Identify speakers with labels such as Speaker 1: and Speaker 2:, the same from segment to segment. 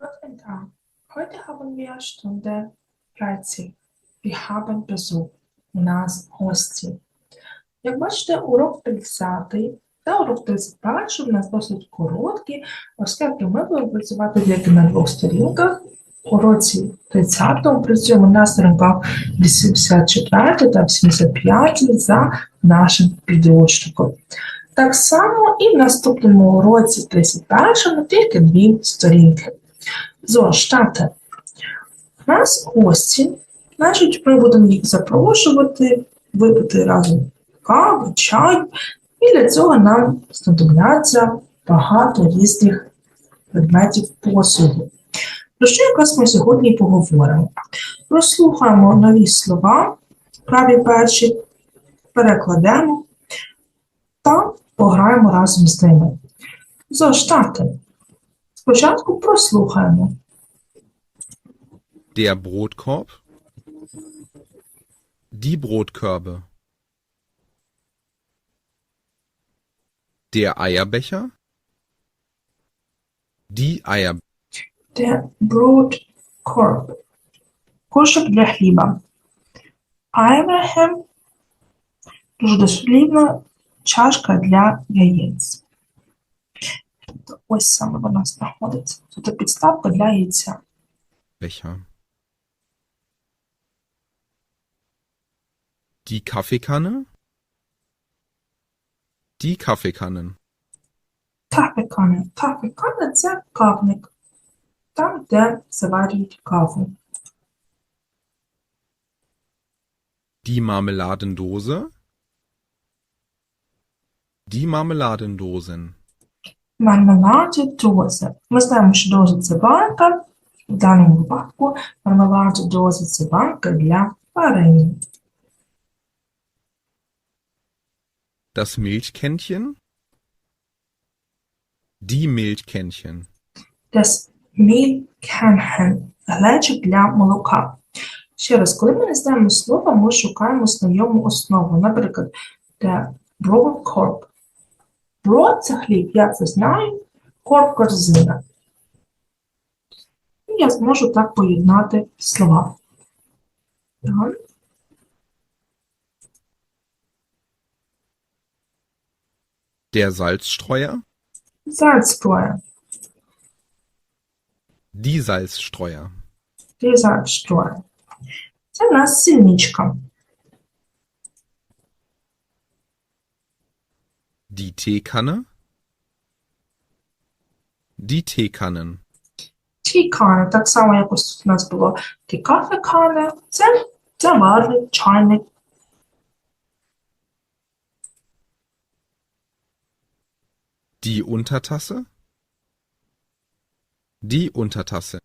Speaker 1: Guten Tag. Heute haben wir Stunde 13. Wir haben Besuch. Нас гості. Як бачите, урок 30 та урок 31 у нас досить короткі, оскільки ми будемо працювати тільки на двох сторінках. У році 30 працюємо на сторінках 84 та 85 за нашим підручником. Так само і в наступному уроці 31 тільки дві сторінки. So, starten. У нас гості, значить, ми будемо їх запрошувати, випити разом каву, чай, і для цього нам знадобляться багато різних предметів послуги. Про що якраз ми сьогодні поговоримо? Прослухаємо нові слова, праві перші, перекладемо та пограємо разом з ними. Starten. Спочатку прослухаємо.
Speaker 2: Der Brotkorb. Die Brotkörbe. Der Eierbecher. Die Eier.
Speaker 1: Der Brotkorb. Кошик для хліба. Айвергем. Дуже дослівно чашка для яєць. Тобто Ось саме вона знаходиться. Тобто підставка для яйця.
Speaker 2: Becher. Die Kaffeekanne. Die Kaffeekannen.
Speaker 1: Кафекане. Кафекане – це кавник. Там, де заварюють каву.
Speaker 2: Die Marmeladendose. Die Marmeladendosen.
Speaker 1: Мармеладі дози. Ми знаємо, що доза це банка. В даному випадку мармеладі дози це банка для варення.
Speaker 2: Das Milchkännchen. Die Milchkännchen.
Speaker 1: Das Milchkännchen – глечик для молока. Ще раз, коли ми не знаємо слова, ми шукаємо знайому основу. Наприклад, the broad corp. Broad – це хліб, я це знаю. Корп – корзина. Я зможу так поєднати слова. Так.
Speaker 2: Der Salzstreuer.
Speaker 1: Salzstreuer.
Speaker 2: Die Salzstreuer.
Speaker 1: Die Salzstreuer. Це в нас сильничка.
Speaker 2: Die Teekanne. Die Teekannen.
Speaker 1: Тікане, так само якось тут у нас було тікафекане. Це заварник, чайник.
Speaker 2: Die Untertasse. Die Untertasse.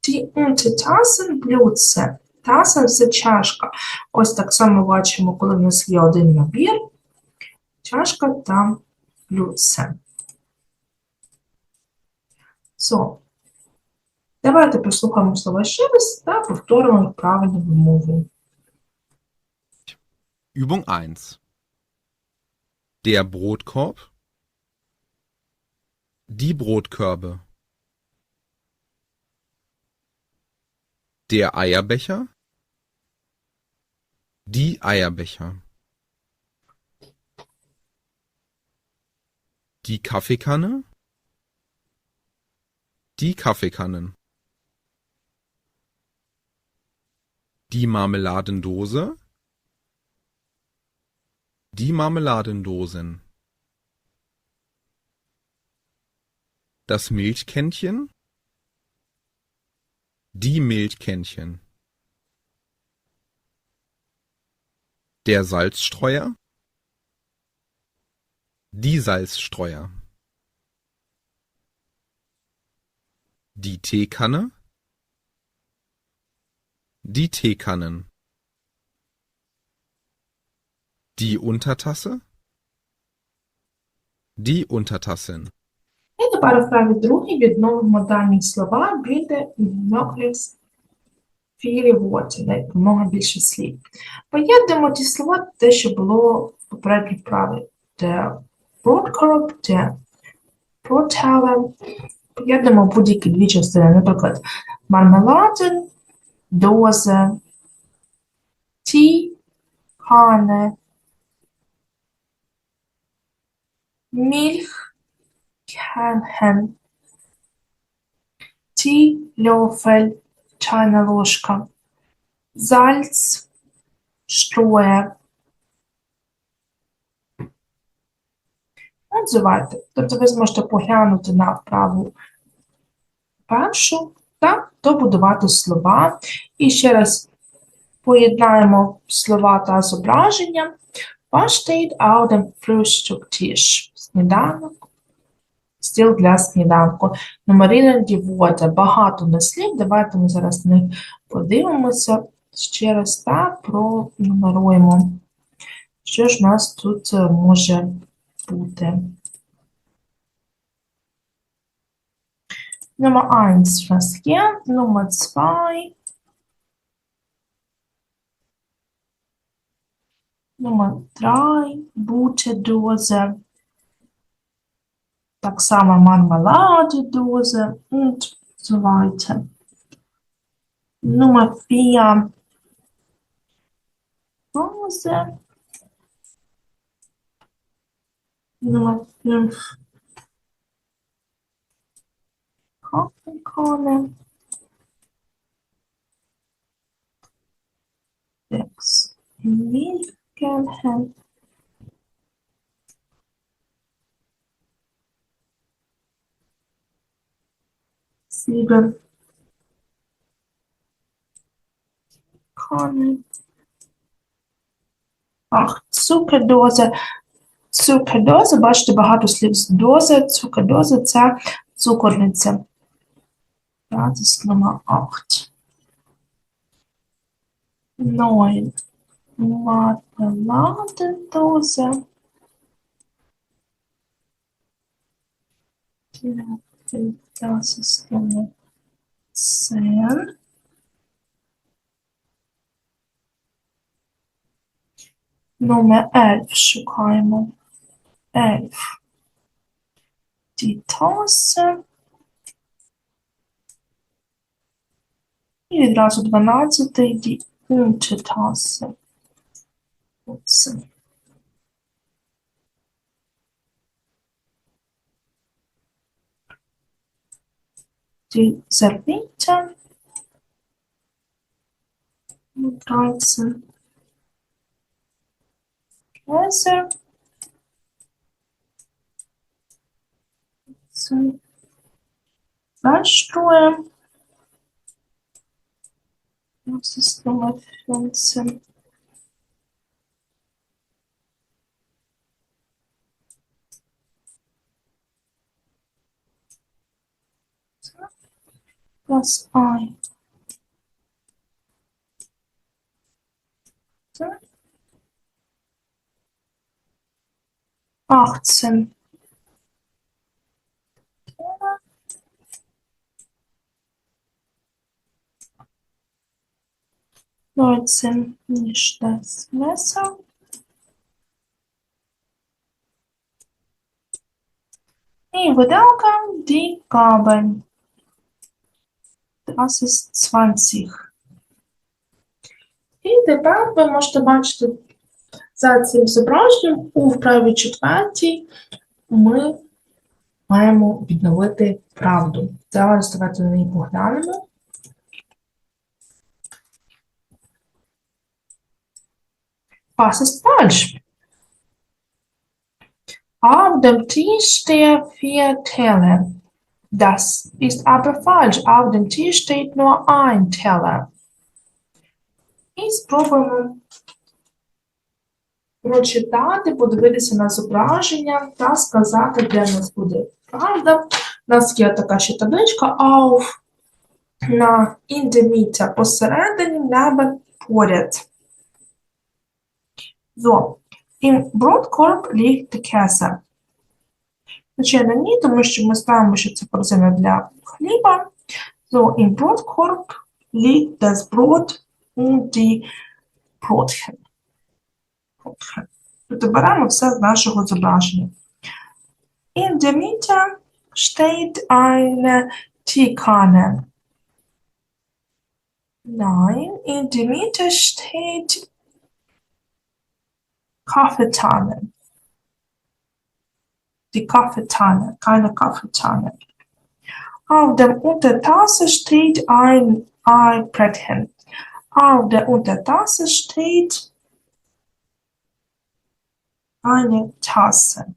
Speaker 1: Ті унтитасен блюдце. Тасен це чашка. Ось так само бачимо, коли в нас є один набір. Чашка та блюдце. So. Давайте послухаємо слова ще раз та повторимо їх правильну вимову.
Speaker 2: Übung 1. Der Brotkorb. Die Brotkörbe. Der Eierbecher. Die Eierbecher. Die Kaffeekanne. Die Kaffeekannen. Die Marmeladendose. Die Marmeladendosen. Das Milchkännchen. Die Milchkännchen. Der Salzstreuer. Die Salzstreuer. Die Teekanne. Die Teekannen. Die Untertasse. Die Untertassen.
Speaker 1: Тепер у відновимо дані слова більде многих філівоті, якомога більше слів. Поєднуємо ті слова, те, що було в попередній вправі. The broad corp, the proteller, Поєднуємо будь-які дві частини. Наприклад, мармеладен, дозе, ті, кане, мільх, кенген, ті, льофель, чайна ложка, зальц, штроє. Називайте. Тобто ви зможете поглянути на вправу першу та добудувати слова. І ще раз поєднаємо слова та зображення. Was steht auf dem Frühstücktisch? Сніданок. Стіл для сніданку. Нумеровані вода. Багато на слів. Давайте ми зараз на них подивимося ще раз та пронумеруємо. Що ж у нас тут е, може бути? Nummer 1 was hier, Nummer 2, Nummer 3, Butedose, так само Marmeladedose und so weiter. Nummer 4, Dose, Nummer 5, Kaffeekanne. Sechs Milchkernchen. Kanne. Acht Zuckerdose. Цукердоза, бачите, багато слів з дози. Цукердоза – це цукорниця. Ist Nummer 8. 9. Marmeladendose. Das ist Nummer 10. Nummer 11 шукаємо. 11. Die Tasse. І відразу 12 die Untertasse. Оце. Die Serviette. 13. Käse. So. Salzstreuer. Das ist Nummer 14. So. Ei. So. 18. Neunzehn nicht das Messer. Виделка die Gabel. Das ist 20. І тепер ви можете бачити за цим зображенням у вправі четвертій ми маємо відновити правду. Зараз давайте на неї поглянемо. Was ist falsch? Auf dem Tisch stehen vier Teller. Das ist aber falsch. Auf dem Tisch steht nur ein Teller. І спробуємо прочитати, подивитися на зображення та сказати, де нас буде правда. У нас є така ще табличка auf на mitte посередині небо поряд. So, im Brotkorb liegt Käse. Звичайно, ні, тому що ми ставимо, що це корзина для хліба. So, im Brotkorb liegt das Brot und die. Brotchen. Тобто беремо все з нашого зображення. In der Mitte steht eine Teekanne. Nein, in der Mitte steht Kaffeetanne. Die Kaffeetanne, keine Kaffeetanne. Auf der Untertasse steht ein Eibrettchen. Auf der Untertasse steht eine Tasse.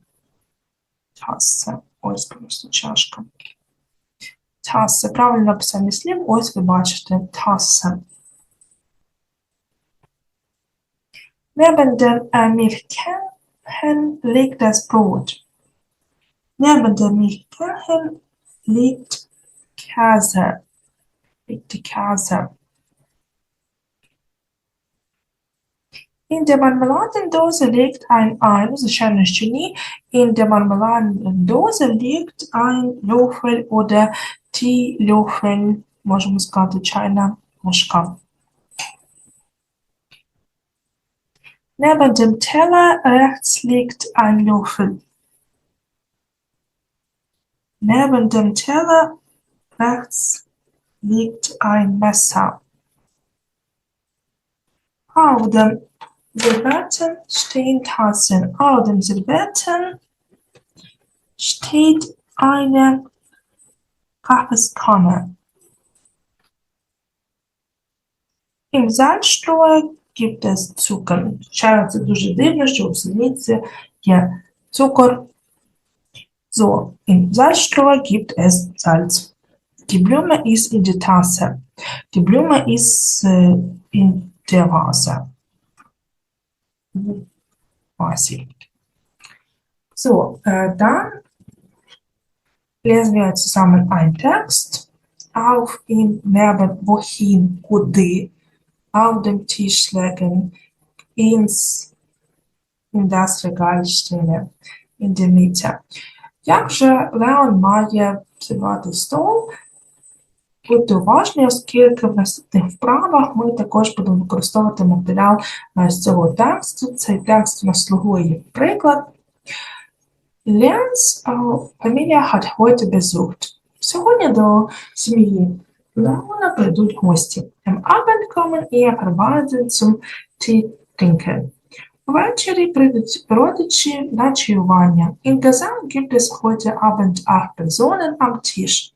Speaker 1: Tasse. Ось просто чашка. Таsse. Правильно написання слів. Ось ви бачите. Таsse. Neben dem äh, Milchkännchen liegt das Brot. Neben dem Milchkännchen liegt Käse. Liegt die Käse. In der Marmeladendose liegt ein Ei, звичайно, що ні. In der Marmeladendose liegt ein Löffel oder die Löffel, можемо сказати, чайна ложка. Neben dem Teller rechts liegt ein Löffel. Neben dem Teller rechts liegt ein Messer. Auf dem Servetten stehen Tassen. Auf dem Servetten steht eine Kaffeeskanne. Im Salzstreuer gibt es Zucker. Ще це дуже дивно, що у синиці є цукор. So, im Salzstreuer gibt es Salz. Die Blume ist in der Tasse. Die Blume ist äh, in der Vase. Vase. So, äh, dann lesen wir zusammen einen Text. Auf ihm neben wohin, куди, auf dem Tisch legen, ins, in das Regal stellen, in der Mitte. Як же Леон має вживати стол? Будьте уважні, оскільки в наступних вправах ми також будемо використовувати матеріал е, з цього тексту. Цей текст у приклад. Lenz Familie hat heute besucht. Сьогодні до сім'ї Leona прийдуть гості. Am Abend kommen ihr Verwandte zum Tee trinken. Ввечері прийдуть родичі на чаювання. Insgesamt gibt es heute Abend acht Personen am Tisch.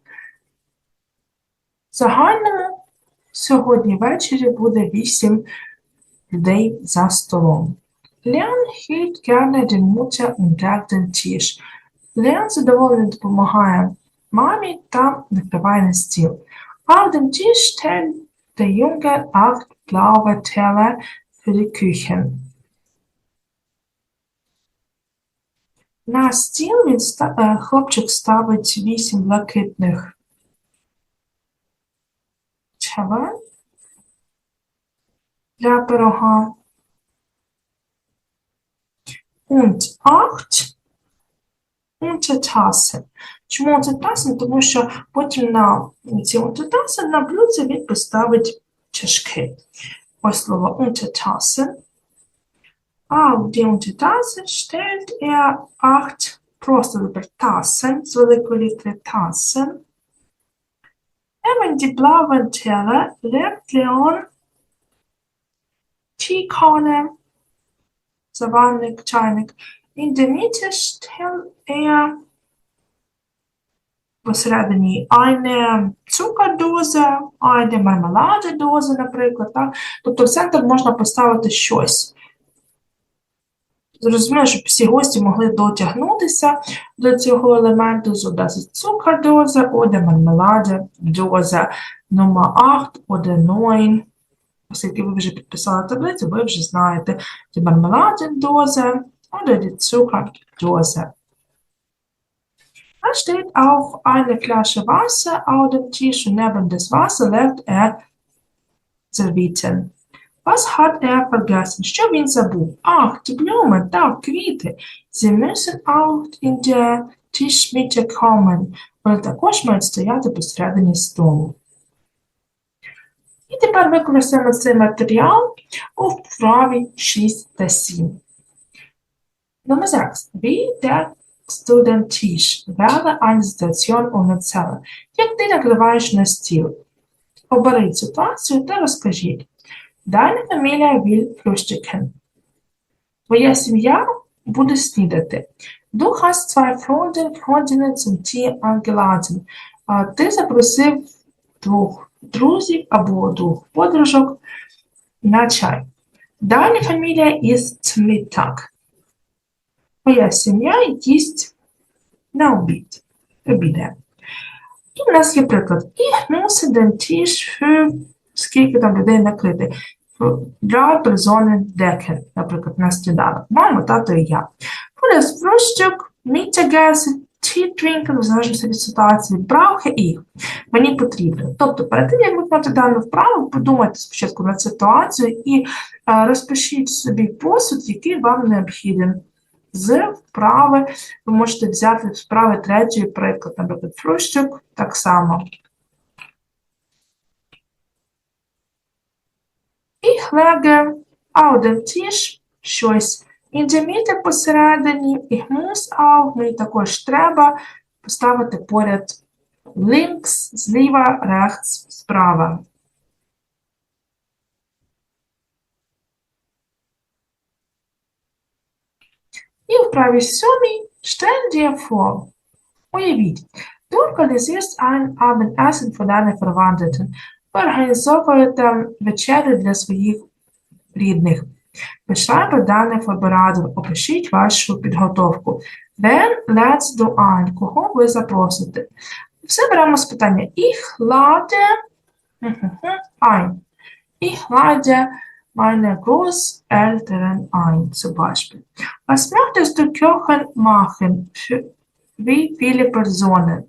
Speaker 1: В загальному сьогодні ввечері буде вісім людей за столом. Leon hielt gerne die Mutter und deckt den Tisch. Leon задоволено допомагає мамі та накриває на стіл. Auf dem Tisch stellt der Junge acht blaue Teller für die Küche. На стіл він е, хлопчик ставить вісім блакитних чавен для пирога. Und acht Untertassen. Чому Untertassen? Тому що потім на ці Untertassen на блюдце він поставить чашки. Ось слово Untertassen. Auf die Untertassen stellt er acht вибір Tassen з великої літери Tassen. Neben die blauen Teller legt Leon Teekanne, заварник, чайник. In der Mitte stellt er посередині eine Zuckerdose, eine Marmeladedose, наприклад. Так? Тобто в центр можна поставити щось. Зрозуміло, щоб всі гості могли дотягнутися до цього елементу. So, das ist Zuckerdose oder Marmeladedose номер 8 oder 9. Оскільки ви вже підписали таблицю, ви вже знаєте die Marmeladendose oder die Zuckerdose. Da steht auch eine Flasche Wasser auf dem Tisch und neben das Wasser legt er Servietten. Was hat er vergessen? Що він забув? Ach, die Blumen, так, квіти. Sie müssen auch in der Tischmitte kommen. Вони також мають стояти посередині столу. І тепер використаємо цей матеріал у вправі 6 та 7. Nummer 6. Wie deckt du den Tisch? Wähle eine Situation ohne Zelle. Як ти накриваєш на стіл? Оберіть ситуацію та розкажіть. Deine Familie will frühstücken. Твоя сім'я буде снідати. Du hast zwei Freunde, Freundinnen zum Tee eingeladen. А Ти запросив двох друзів або двох подружок на чай. Deine Familie isst Mittag. Твоя сім'я їсть на обід. Обідає. І в нас є приклад. Ich muss den Tisch für скільки там людей накрити. Для Personen decken, наприклад, на сніданок. Мама, тато і я. Für das Frühstück, Mittagessen, Tea trinken, в залежності від ситуації, brauche ich. Мені потрібно. Тобто, перед тим, як виконати дану вправу, подумайте спочатку над ситуацією і е, розпишіть собі посуд, який вам необхіден. З вправи ви можете взяти вправи третьої приклад, наприклад, Frühstück, так само. Ich lege auf den Tisch щось. Mitte посередині, ich muss auch, мені також треба поставити поряд links, зліва, rechts, справа. І в правій сьомій stell dir vor. Уявіть, du organisierst ein Abendessen für deine Verwandten. Ви організовуєте вечерю для своїх рідних. Beschreibe deine Vorbereitung. Опишіть вашу підготовку. Wen lädst du ein? Кого ви запросите? Все беремо з питання. Ich lade mhm, ein. Ich lade meine Großeltern ein, zum Beispiel. Was möchtest du kochen machen? Für wie viele Personen?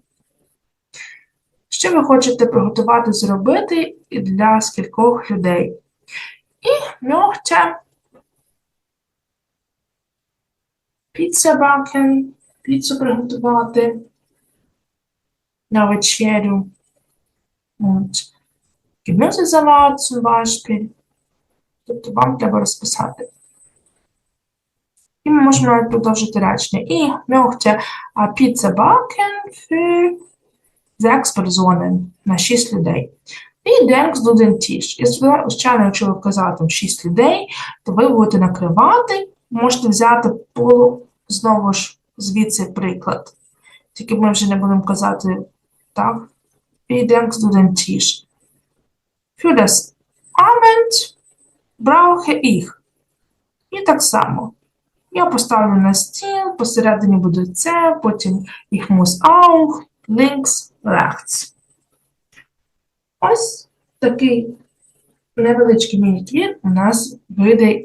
Speaker 1: Що ви хочете приготувати зробити і для скількох людей? Ich möchte Pizza backen, піцу приготувати на вечерю. От. Gemüsesalat zum Beispiel. Тобто вам треба розписати. І ми можемо продовжити речення. Ich möchte Pizza backen für sechs Personen, на 6 людей. І den Tisch. І звичайно, якщо ви там 6 людей, то ви будете накривати, можете взяти полу, знову ж звідси приклад. Тільки ми вже не будемо казати так. Denkst du den Tisch? Für das Abend brauche ich. І так само. Я поставлю на стіл, посередині буде це, потім ich muss auch, links, rechts. Ось такий невеличкий міні-твір у нас вийде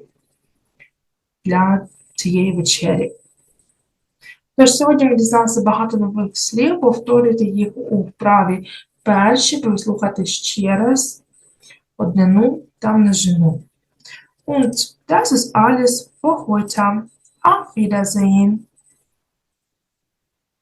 Speaker 1: для цієї вечері. Тож сьогодні ми дізналися багато нових слів, повторюйте їх у вправі перші, прослухати ще раз однину та множину. Und das ist alles für heute. Auf Wiedersehen.